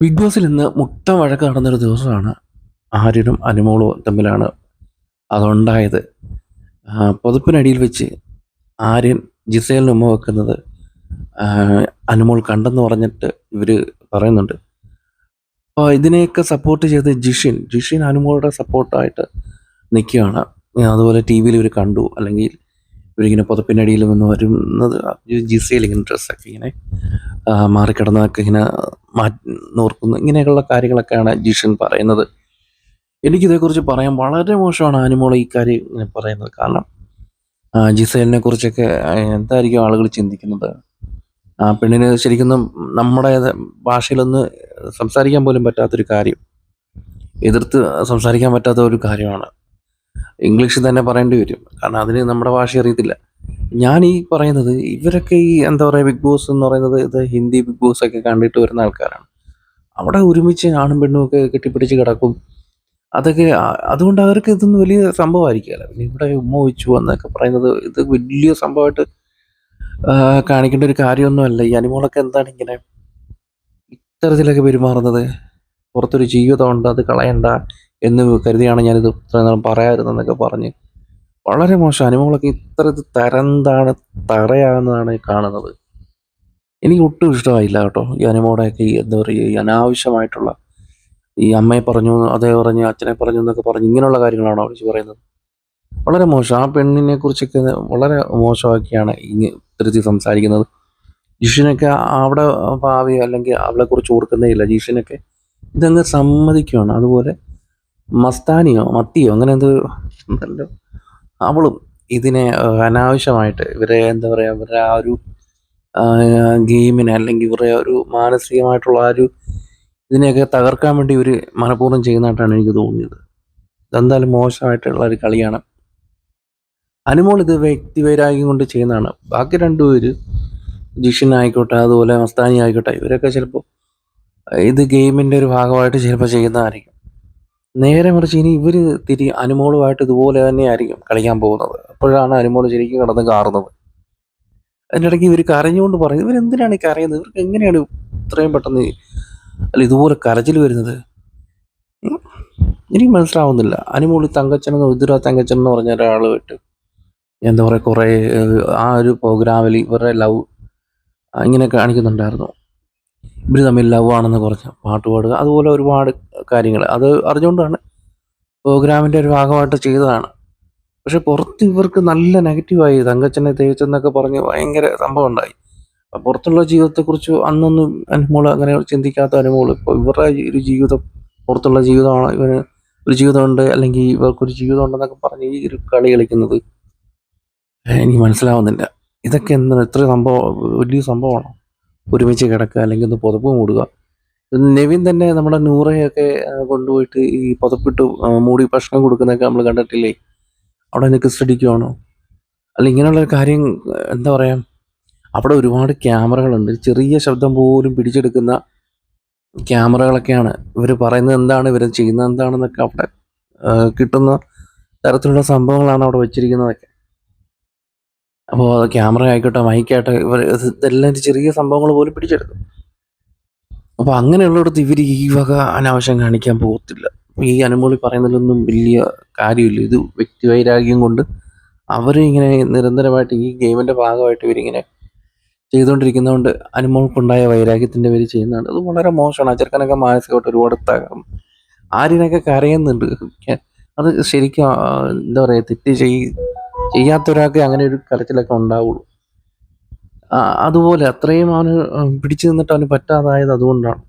Big ബോസിൽ ഇന്ന് മുട്ട വഴക്ക് നടന്നൊരു ദിവസമാണ്. ആര്യനും അനുമോളും തമ്മിലാണ് അതുണ്ടായത്. പൊതുപ്പിനടിയിൽ വെച്ച് ആര്യൻ ജിസേലിന് ഉമ്മ വെക്കുന്നത് അനുമോൾ കണ്ടെന്ന് പറഞ്ഞിട്ട് ഇവർ പറയുന്നുണ്ട്. അപ്പോൾ ഇതിനെയൊക്കെ സപ്പോർട്ട് ചെയ്ത് ജിഷിൻ. ജിഷിൻ അനുമോളുടെ സപ്പോർട്ടായിട്ട് നിൽക്കുകയാണ്. അതുപോലെ ടി വിയിൽ ഇവർ കണ്ടു. അല്ലെങ്കിൽ ഇവരിങ്ങനെ പുതപ്പിനടിയിൽ നിന്ന് വരുന്നത് ജിസയിൽ ഇങ്ങനെ ഡ്രസ്സൊക്കെ ഇങ്ങനെ ആ, മാറിക്കിടന്നതൊക്കെ ഇങ്ങനെ മാറ്റി നോർക്കുന്നു. ഇങ്ങനെയൊക്കെയുള്ള കാര്യങ്ങളൊക്കെയാണ് ജിഷൻ പറയുന്നത്. എനിക്കിതേക്കുറിച്ച് പറയാൻ വളരെ മോശമാണ് ആനിമോൾ ഈ കാര്യം ഇങ്ങനെ പറയുന്നത്. കാരണം ജിസേലിനെ കുറിച്ചൊക്കെ എന്തായിരിക്കും ആളുകൾ ചിന്തിക്കുന്നത്? ആ പെണ്ണിന് ശരിക്കും നമ്മുടെ ഭാഷയിലൊന്ന് സംസാരിക്കാൻ പോലും പറ്റാത്തൊരു കാര്യം. എതിർത്ത് സംസാരിക്കാൻ പറ്റാത്ത ഒരു കാര്യമാണ്. ഇംഗ്ലീഷിൽ തന്നെ പറയേണ്ടി വരും. കാരണം അതിന് നമ്മുടെ ഭാഷ അറിയത്തില്ല. ഞാൻ ഈ പറയുന്നത് ഇവരൊക്കെ ഈ എന്താ പറയുക ബിഗ് ബോസ് എന്ന് പറയുന്നത് ഇത് ഹിന്ദി ബിഗ് ബോസ് ഒക്കെ കണ്ടിട്ട് വരുന്ന ആൾക്കാരാണ്. അവിടെ ഒരുമിച്ച് ആണും പെണ്ണും ഒക്കെ കെട്ടിപ്പിടിച്ച് കിടക്കും. അതൊക്കെ അതുകൊണ്ട് അവർക്ക് ഇതൊന്നും വലിയ സംഭവമായിരിക്കില്ല പിന്നെ ഇവിടെ ഉമ്മ വെച്ചു എന്നൊക്കെ പറയുന്നത് ഇത് വലിയ സംഭവമായിട്ട് കാണിക്കേണ്ട ഒരു കാര്യമൊന്നുമല്ല. ഈ അനിമോളൊക്കെ എന്താണ് ഇങ്ങനെ ഇത്തരത്തിലൊക്കെ പെരുമാറുന്നത്? പുറത്തൊരു ജീവിതമുണ്ട് അത് കളയണ്ട എന്ന് കരുതിയാണ് ഞാനിത് ഇത്രയും നേരം പറയാതിരുന്നതെന്നൊക്കെ പറഞ്ഞ് വളരെ മോശം അനുഭവങ്ങളൊക്കെ ഇത്ര തരന്താണ് തറയാണെന്നാണ് കാണുന്നത്. എനിക്ക് ഒട്ടും ഇഷ്ടമായില്ല കേട്ടോ. ഈ അനുമോടെയൊക്കെ ഈ എന്താ പറയുക ഈ അനാവശ്യമായിട്ടുള്ള ഈ അമ്മയെ പറഞ്ഞു അതേ പറഞ്ഞു അച്ഛനെ പറഞ്ഞു എന്നൊക്കെ പറഞ്ഞു ഇങ്ങനെയുള്ള കാര്യങ്ങളാണ് വിളിച്ച് പറയുന്നത്? വളരെ മോശം. ആ പെണ്ണിനെ കുറിച്ചൊക്കെ വളരെ മോശമാക്കിയാണ് ഇങ്ങ ഇത്തരത്തിൽ സംസാരിക്കുന്നത്. ജിഷിനൊക്കെ അവിടെ ഭാവി അല്ലെങ്കിൽ അവളെ കുറിച്ച് ഓർക്കുന്നേ ഇല്ല. ജിഷിനൊക്കെ ഇതങ്ങ് സമ്മതിക്കുകയാണ് അതുപോലെ മസ്താനിയോ മത്തിയോ അങ്ങനെ എന്തോ ഉണ്ടല്ലോ. അവളും ഇതിനെ അനാവശ്യമായിട്ട് ഇവരെ എന്താ പറയുക ഇവരുടെ ആ ഒരു ഗെയിമിനെ അല്ലെങ്കിൽ ഇവരുടെ ഒരു മാനസികമായിട്ടുള്ള ആ ഒരു ഇതിനെയൊക്കെ തകർക്കാൻ വേണ്ടി ഇവർ മനഃപൂർവം ചെയ്യുന്നതായിട്ടാണ് എനിക്ക് തോന്നിയത്. ഇതെന്തായാലും മോശമായിട്ടുള്ള ഒരു കളിയാണ്. അനുമോൾ ഇത് വ്യക്തിവൈരാഗ്യം കൊണ്ട് ചെയ്യുന്നതാണ്. ബാക്കി രണ്ടുപേര് ജിഷൻ ആയിക്കോട്ടെ അതുപോലെ മസ്താനി ആയിക്കോട്ടെ ഇവരൊക്കെ ചിലപ്പോൾ ഇത് ഗെയിമിന്റെ ഒരു ഭാഗമായിട്ട് ചിലപ്പോൾ ചെയ്യുന്നതായിരിക്കും. നേരെ മറിച്ച് ഇനി ഇവർ തിരി അനുമോളുമായിട്ട് ഇതുപോലെ തന്നെയായിരിക്കും കളിക്കാൻ പോകുന്നത്. അപ്പോഴാണ് അനുമോൾ ശരിക്കും കിടന്ന് കാറുന്നത്. അതിന്റെ ഇടയ്ക്ക് ഇവർ കരഞ്ഞുകൊണ്ട് പറയും ഇവരെന്തിനാണ് ഈ കരയുന്നത്? ഇവർക്ക് എങ്ങനെയാണ് ഇത്രയും പെട്ടെന്ന് അല്ല ഇതുപോലെ കരച്ചിൽ വരുന്നത്. എനിക്ക് മനസ്സിലാവുന്നില്ല. അനുമോൾ തങ്കച്ചൻ എന്ന് ഉദിര തങ്കച്ചൻ എന്ന് പറഞ്ഞ ഒരാളുമായിട്ട് എന്താ പറയുക കുറേ ആ ഒരു പ്രോഗ്രാമിൽ ഇവരുടെ ലവ് ഇങ്ങനെ കാണിക്കുന്നുണ്ടായിരുന്നു. ഇവർ തമ്മിൽ ലവ് ആണെന്ന് കുറച്ച് പാട്ട് പാടുക. അതുപോലെ ഒരുപാട് കാര്യങ്ങൾ. അത് അറിഞ്ഞുകൊണ്ടാണ് പ്രോഗ്രാമിന്റെ ഒരു ഭാഗമായിട്ട് ചെയ്തതാണ്. പക്ഷെ പുറത്ത് ഇവർക്ക് നല്ല നെഗറ്റീവായി തങ്കച്ചനെ തേച്ചെന്നൊക്കെ പറഞ്ഞ് ഭയങ്കര സംഭവം ഉണ്ടായി. പുറത്തുള്ള ജീവിതത്തെക്കുറിച്ച് അന്നൊന്നും അനുമോൾ അങ്ങനെ ചിന്തിക്കാത്ത അനുമോൾ ഇപ്പോൾ ഇവരുടെ ഒരു ജീവിതം പുറത്തുള്ള ജീവിതമാണ്. ഇവന് ഒരു ജീവിതമുണ്ട്. അല്ലെങ്കിൽ ഇവർക്കൊരു ജീവിതം ഉണ്ടെന്നൊക്കെ പറഞ്ഞ് ഈ ഒരു കളി കളിക്കുന്നത്. എനിക്ക് മനസ്സിലാവുന്നില്ല. ഇതൊക്കെ എന്താണ് ഇത്ര സംഭവം വലിയ സംഭവമാണോ? ഒരുമിച്ച് കിടക്കുക അല്ലെങ്കിൽ ഒന്ന് പുതപ്പ് മൂടുക. നെവിൻ തന്നെ നമ്മുടെ നൂറയൊക്കെ കൊണ്ടുപോയിട്ട് ഈ പുതപ്പിട്ട് മൂടി ഭക്ഷണം കൊടുക്കുന്നതൊക്കെ നമ്മൾ കണ്ടിട്ടില്ലേ? അവിടെ നിനക്ക് ശ്രദ്ധിക്കുവാണോ? അല്ല ഇങ്ങനെയുള്ള കാര്യം എന്താ പറയാ അവിടെ ഒരുപാട് ക്യാമറകളുണ്ട്. ചെറിയ ശബ്ദം പോലും പിടിച്ചെടുക്കുന്ന ക്യാമറകളൊക്കെയാണ്. ഇവർ പറയുന്നത് എന്താണ് ഇവർ ചെയ്യുന്നത് എന്താണെന്നൊക്കെ അവിടെ കിട്ടുന്ന തരത്തിലുള്ള സംഭവങ്ങളാണ് അവിടെ വെച്ചിരിക്കുന്നതൊക്കെ. അപ്പോൾ ക്യാമറ ആയിക്കോട്ടെ മൈക്കായിട്ടെ ഇവർ ഇതെല്ലാം ചെറിയ സംഭവങ്ങൾ പോലും പിടിച്ചെടുക്കും അപ്പോൾ അങ്ങനെയുള്ളിടത്ത് ഇവർ ഈ വക അനാവശ്യം കാണിക്കാൻ പോകത്തില്ല. ഈ അനുമോളി പറയുന്നതിലൊന്നും വലിയ കാര്യമില്ല. ഇത് വ്യക്തി വൈരാഗ്യം കൊണ്ട് അവർ ഇങ്ങനെ നിരന്തരമായിട്ട് ഈ ഗെയിമിന്റെ ഭാഗമായിട്ട് ഇവരിങ്ങനെ ചെയ്തുകൊണ്ടിരിക്കുന്നതുകൊണ്ട് അനുമോൾക്കുണ്ടായ വൈരാഗ്യത്തിന്റെ പേര് ചെയ്യുന്നതാണ്. അത് വളരെ മോശമാണ്. ആ മാനസികമായിട്ട് ഒരുപാട് തകർന്നു. ആരിനൊക്കെ കരയുന്നുണ്ട്. അത് ശരിക്കും എന്താ പറയുക തെറ്റ് ചെയ് അങ്ങനെ ഒരു കരച്ചിലൊക്കെ ഉണ്ടാവുള്ളൂ. അതുപോലെ അത്രയും അവന് പിടിച്ചു നിന്നിട്ട് അവന് പറ്റാതായത് അതുകൊണ്ടാണ്.